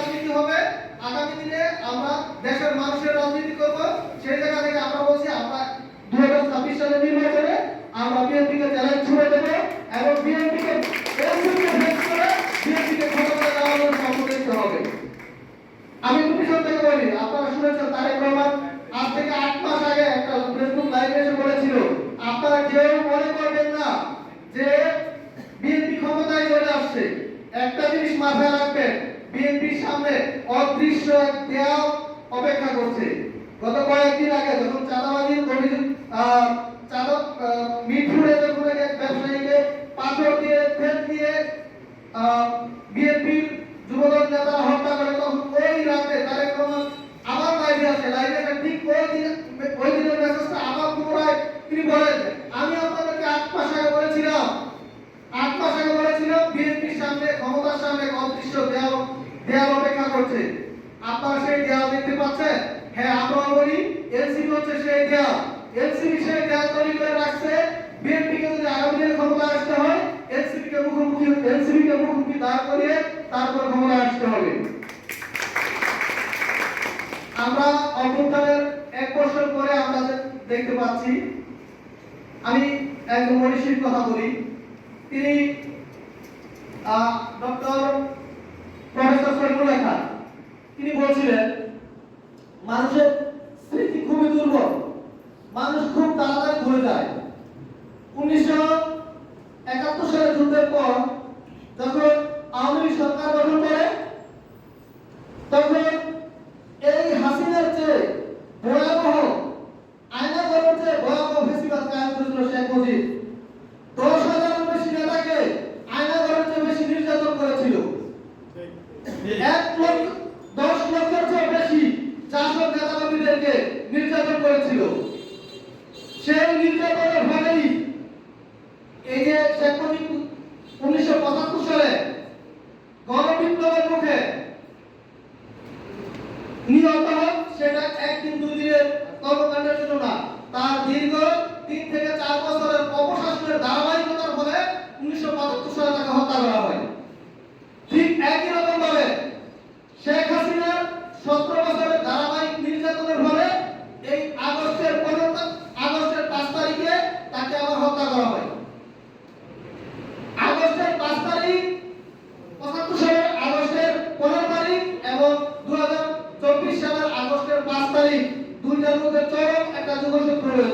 রাজনীতি হবে, আগামী দিনে আমরা দেশের মানুষের রাজনীতি করব। সেই জায়গা থেকে আমরা বলছি, আমরা দু হাজার ছাব্বিশ সালের নির্বাচনে আমরা বিএনপিকে চ্যালেঞ্জ ছুড়ে দেবো এবং বিএনপিকে আমি পিছন থেকে বলি, আপনারা শুনেছেন তারেক রহমান আজ থেকে আট মাস আগে একটা ফেসবুক এসে বলেছিল, আপনারা কেউ মনে করবেন না যে বিএনপি ক্ষমতায় চলে আসছে। একটা জিনিস মাথায় রাখবেন বিএনপির সামনে অদৃশ্য এক দেয়াল অপেক্ষা করছে। গত কয়েকদিন আগে যখন চাঁদাবাজির অভিযোগ চাঁদা মিরপুরে যখন এক ব্যবসায়ীকে পাথর দিয়ে ফেল দিয়ে বিএনপির যুবদল নেতারা হত্যা করে, তখন ওই রাতে তারেক রহমান আবার লাইভে আসে লাইভে ঠিক ওই দিন, ওই দিনের মেসেজটা আবার পুনরায় তিনি বলেন। আমি আপনাদেরকে আট মাস বলেছিলাম আট মাস আগে বলেছিলাম বিএনপির সামনে ক্ষমতার সামনে এক অদৃশ্য দেয়াল দেয়াল অপেক্ষা করছে। আপনারা সেই দেয়াল দেখতে পাচ্ছেন? হ্যাঁ আমরাও বলি এনসিপি হচ্ছে সেই দেয়াল। এনসিপি সেই দেয়াল তৈরি করে রাখছে। বিএনপি কে যদি আগামী দিনে ক্ষমতায় আসতে হয় এনসিপি কে মুখোমুখি এনসিপি কে মুখোমুখি দাঁড় করিয়ে তারপর ক্ষমতায় আসতে হবে। আমরা অভ্যুত্থানের এক বছর পরে আমরা দেখতে পাচ্ছি, আমি একজন মনীষীর কথা বলি। তিনি ডক্টর দুর্বল। মানুষ খুব তাড়াতাড়ি ভুলে যায়। উনিশশো একাত্তর সালের যুদ্ধের পর যখন আওয়ামী লীগ সরকার গঠন করে তখন এই হাসিনার চেয়ে ভয়াবহ আয়না গরমের চেয়ে ভয়াবহ ফেসিবাদ কায়েম করেছিল শেখ মুজিব। দশ হাজারের বেশি নেতাকে আয়না গরমের চেয়ে বেশি নির্যাতন করেছিল। এক লক্ষ দশ লক্ষের চেয়ে বেশি চারশো নেতা মেয়েদেরকে নির্যাতন করেছিল। সেই নির্যাতনের ফলেই এই যে উনিশশো পঁচাত্তর সালে গণবিপ্লবের মুখে নিহত হন, সেটা একদিন দুই দিনের কর্মকাণ্ডের জন্য না তার দীর্ঘ তিন থেকে চার বছরের অপশাসনের ধারাবাহিকতার ফলে উনিশশো পঁচাত্তর সালে তাকে হত্যা করা হয়। ঠিক একই রকম ভাবে শেখ হাসিনার সতেরো বছর পাঁচ তারিখ দুইটার মধ্যে চরম একটা যোগাযোগ প্রয়োজন।